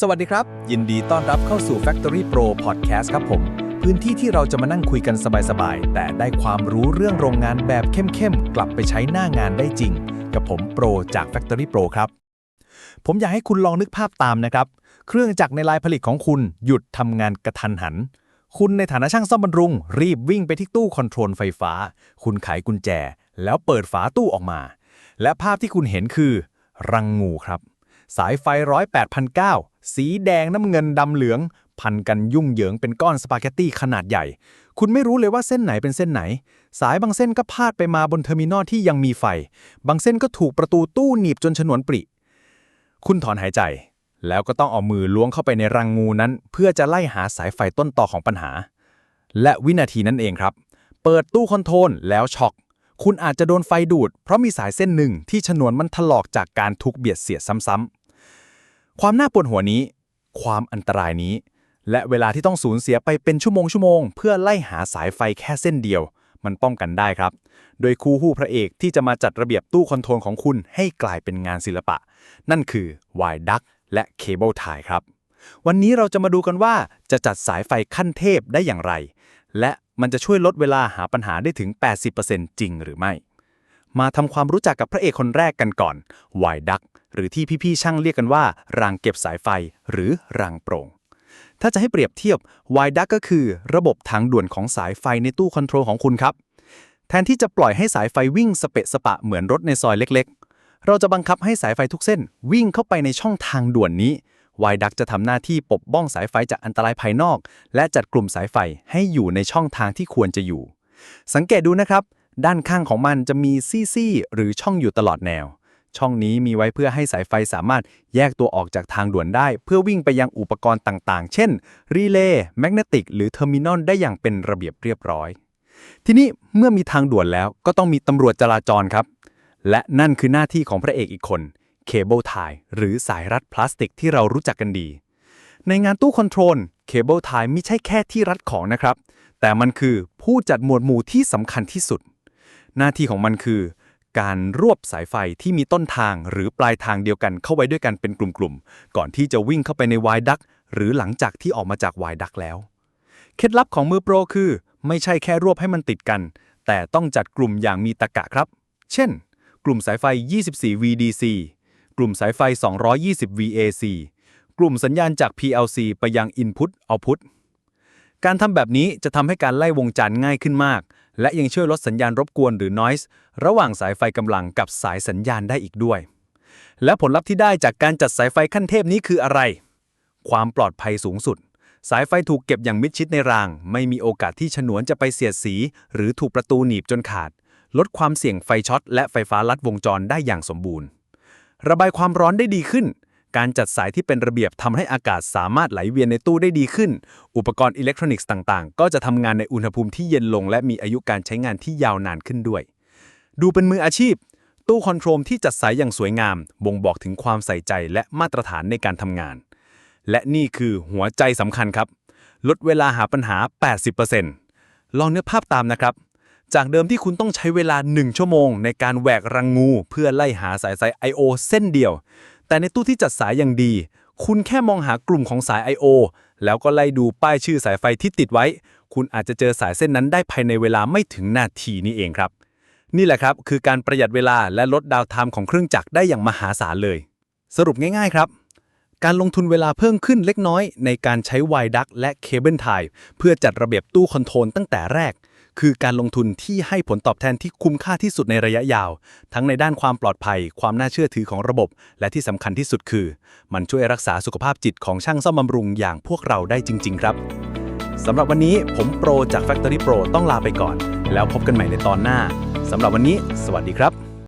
สวัสดีครับ ยินดีต้อนรับเข้าสู่ Factory Pro Podcast ครับผม พื้นที่ที่เราจะมานั่งคุยกันสบายๆ แต่ได้ความรู้เรื่องโรงงานแบบเข้มๆ กลับไปใช้หน้างานได้จริง กับผมโปรจาก Factory Pro ครับ ผมอยากให้คุณลองนึกภาพตามนะครับ เครื่องจักรในลายผลิตของคุณหยุดทำงานกระทันหัน คุณในฐานะช่างซ่อมบำรุง รีบวิ่งไปที่ตู้คอนโทรลไฟฟ้า คุณไขกุญแจ แล้วเปิดฝาตู้ออกมา และภาพที่คุณเห็นคือ รังงูครับ สายไฟร้อยแปดพันเก้า สีแดงน้ำเงินดำเหลือง พันกันยุ่งเหยิงเป็นก้อนสปาเกตตี้ขนาดใหญ่ คุณไม่รู้เลยว่าเส้นไหนเป็นเส้นไหน สายบางเส้นก็พาดไปมาบนเทอร์มินอลที่ยังมีไฟ บางเส้นก็ถูกประตูตู้หนีบจนฉนวนปริ คุณถอนหายใจ แล้วก็ต้องเอามือล้วงเข้าไปในรังงูนั้น เพื่อจะไล่หาสายไฟต้นต่อของปัญหา และวินาทีนั้นเองครับ เปิดตู้คอนโทรลแล้วช็อกคุณอาจจะโดนไฟดูด เพราะมีสายเส้นหนึ่งที่ฉนวนมันถลอกจากการทุกเบียดเสียดซ้ำๆ ความน่าปวดหัวนี้ ความอันตรายนี้ และเวลาที่ต้องสูญเสียไปเป็นชั่วโมงชั่วโมงๆเพื่อไล่หาสายไฟแค่เส้นเดียว มันป้องกันได้ครับ โดยคู่หูพระเอกที่จะมาจัดระเบียบตู้คอนโทรลของคุณให้กลายเป็นงานศิลปะ นั่นคือวายดักและเคเบิลไทยครับ วันนี้เราจะมาดูกันว่าจะจัดสายไฟขั้นเทพได้อย่างไร และมันจะช่วยลดเวลาหาปัญหาได้ถึง 80%จริงหรือไม่ มาทำความรู้จักกับพระเอกคนแรกกันก่อนวายดัก หรือที่พี่ๆช่างเรียกกันว่ารางเก็บสายไฟหรือรางโปร่ง ถ้าจะให้เปรียบเทียบวายดักก็คือระบบทางด่วนของสายไฟในตู้คอนโทรลของคุณครับ แทนที่จะปล่อยให้สายไฟวิ่งสเปะสปะเหมือนรถในซอยเล็กๆ เราจะบังคับให้สายไฟทุกเส้นวิ่งเข้าไปในช่องทางด่วนนี้วายดักจะทำหน้าที่ปกป้องสายไฟจากอันตรายภายนอก และจัดกลุ่มสายไฟให้อยู่ในช่องทางที่ควรจะอยู่ สังเกตดูนะครับด้านข้างของมันจะมีซี่ๆหรือช่องอยู่ตลอดแนว ช่องนี้มีไว้เพื่อให้สายไฟสามารถแยกตัวออกจากทางด่วนได้ เพื่อวิ่งไปยังอุปกรณ์ต่างๆ เช่น รีเลย์ แมกเนติก หรือเทอร์มินอลได้อย่างเป็นระเบียบเรียบร้อย ทีนี้เมื่อมีทางด่วนแล้วก็ต้องมีตำรวจจราจรครับ และนั่นคือหน้าที่ของพระเอกอีกคน เคเบิลไทหรือสายรัดพลาสติกที่เรารู้จักกันดี ในงานตู้คอนโทรล เคเบิลไทไม่ใช่แค่ที่รัดของนะครับ แต่มันคือผู้จัดหมวดหมู่ที่สำคัญที่สุด หน้าที่ของมันคือ การรวบสายไฟที่มีต้นทางหรือปลายทางเดียวกันเข้าไว้ด้วยกันเป็นกลุ่มๆ ก่อนที่จะวิ่งเข้าไปในวายดักหรือหลังจากที่ออกมาจากวายดักแล้ว เคล็ดลับของมือโปรคือ ไม่ใช่แค่รวบให้มันติดกัน แต่ต้องจัดกลุ่มอย่างมีตะกะครับ เช่น กลุ่มสายไฟ 24 VDC กลุ่มสายไฟ 220 VAC กลุ่มสัญญาณจาก PLC ไปยัง Input Output การทำแบบนี้จะทำให้การไล่วงจรง่ายขึ้นมาก และยังช่วยลดสัญญาณรบกวนหรือ noise ระหว่างสายไฟกำลังกับสายสัญญาณได้อีกด้วย และผลลัพธ์ที่ได้จากการจัดสายไฟขั้นเทพนี้คืออะไร ความปลอดภัยสูงสุด สายไฟถูกเก็บอย่างมิดชิดในราง ไม่มีโอกาสที่ฉนวนจะไปเสียดสี หรือถูกประตูหนีบจนขาด ลดความเสี่ยงไฟช็อตและไฟฟ้าลัดวงจรได้อย่างสมบูรณ์ ระบายความร้อนได้ดีขึ้น การจัดสายที่เป็นระเบียบทำให้อากาศสามารถไหลเวียนในตู้ได้ดีขึ้น อุปกรณ์อิเล็กทรอนิกส์ต่างๆ ก็จะทำงานในอุณหภูมิที่เย็นลง และมีอายุการใช้งานที่ยาวนานขึ้นด้วย ดูเป็นมืออาชีพ ตู้คอนโทรลที่จัดสายอย่างสวยงาม บ่งบอกถึงความใส่ใจและมาตรฐานในการทำงาน และนี่คือหัวใจสำคัญครับ ลดเวลาหาปัญหา 80%ลองเนึกภาพตามนะครับจากเดิมที่คุณต้องใช้เวลา 1 ชั่วโมง ในการแหวกรังงู เพื่อไล่หาสายสาย I.O. เส้นเดียว แต่ในตู้ที่จัดสายอย่างดี คุณแค่มองหากลุ่มของสาย I.O. แล้วก็ไล่ดูป้ายชื่อสายไฟที่ติดไว้ คุณอาจจะเจอสายเส้นนั้นได้ภายในเวลาไม่ถึงนาทีนี้เองครับ นี่แหละครับคือการประหยัดเวลาและลดดาวน์ไทม์ของเครื่องจักรได้อย่างมหาศาลเลย สรุปง่าย ๆครับ การลงทุนเวลาเพิ่มขึ้นเล็กน้อย ในการใช้ไวดักและเคเบิลไทยเพื่อจัดระเบียบตู้คอนโทรลตั้งแต่แรก คือการลงทุนที่ให้ผลตอบแทนที่คุ้มค่าที่สุดในระยะยาว ทั้งในด้านความปลอดภัย ความน่าเชื่อถือของระบบ และที่สำคัญที่สุดคือ มันช่วยรักษาสุขภาพจิตของช่างซ่อมบำรุงอย่างพวกเราได้จริง ๆ ครับสำหรับวันนี้ผมโปรจาก Factory Pro ต้องลาไปก่อน แล้วพบกันใหม่ในตอนหน้าสำหรับวันนี้ สวัสดีครับ